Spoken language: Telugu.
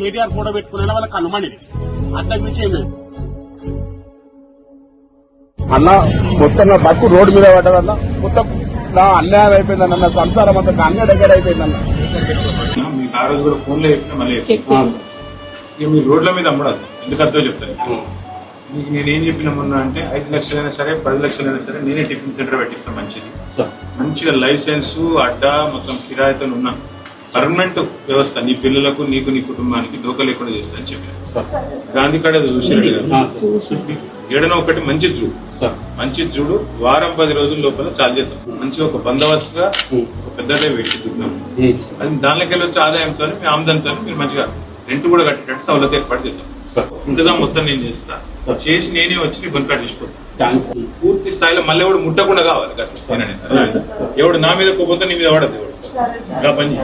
కేటీఆర్ ఫోటో పెట్టుకునే వాళ్ళకి అనుమాని అంతకు మించి ఏం లేదు. అన్న మొత్తం నా బతుకు రోడ్డు మీద పడ్డదన్న మొత్తం నా అన్యాయం అయిపోయిందన్న నా సంసారం అంతా అన్య దగ్గర అయిపోయిందన్న. మీకు ఆ రోజు కూడా చెప్పిన మళ్ళీ. ఇక మీరు రోడ్ల మీద అమ్మడద్దు. ఎందుకు అర్థం చెప్తాను? మీకు నేను ఏం చెప్పిన మొన్న అంటే ఐదు లక్షలైనా సరే పది లక్షలైనా సరే నేనే టిఫిన్ సెంటర్ పెట్టిస్తాను మంచిది. మంచిగా లైసెన్స్ అడ్డా మొత్తం కిరాయితో ఉన్న. పర్మనెంట్ వ్యవస్థ నీ పిల్లలకు నీకు నీ కుటుంబానికి డోకా లేకుండా చేస్తా అని చెప్పాను గాంధీ కాడ చూసి ఏడనో ఒకటి మంచి చూడు. మంచి చూడు వారం పది రోజుల లోపల చాలు చేద్దాం. మంచిగా ఒక బందోబస్తుగా ఒక పెద్దగా పెట్టి చూద్దాం. అది దానిలోకి వెళ్ళి వచ్చే ఆదాయంతో మీ ఆమదంతో మీరు మంచిగా రెంట్ కూడా కట్టేటట్టు సౌలభ్యం ఏర్పాటు చేద్దాం. ఇంతదా మొత్తం నేను చేస్తా. చేసి నేనే వచ్చి నీ బంకాట్ తీసుకుంటాను పూర్తి స్థాయిలో మళ్ళీ ఎవడు ముట్టకుండా కావాలి. ఎవడు నా మీద కోపోతే నీ మీద పడదు ఎవడు. పని.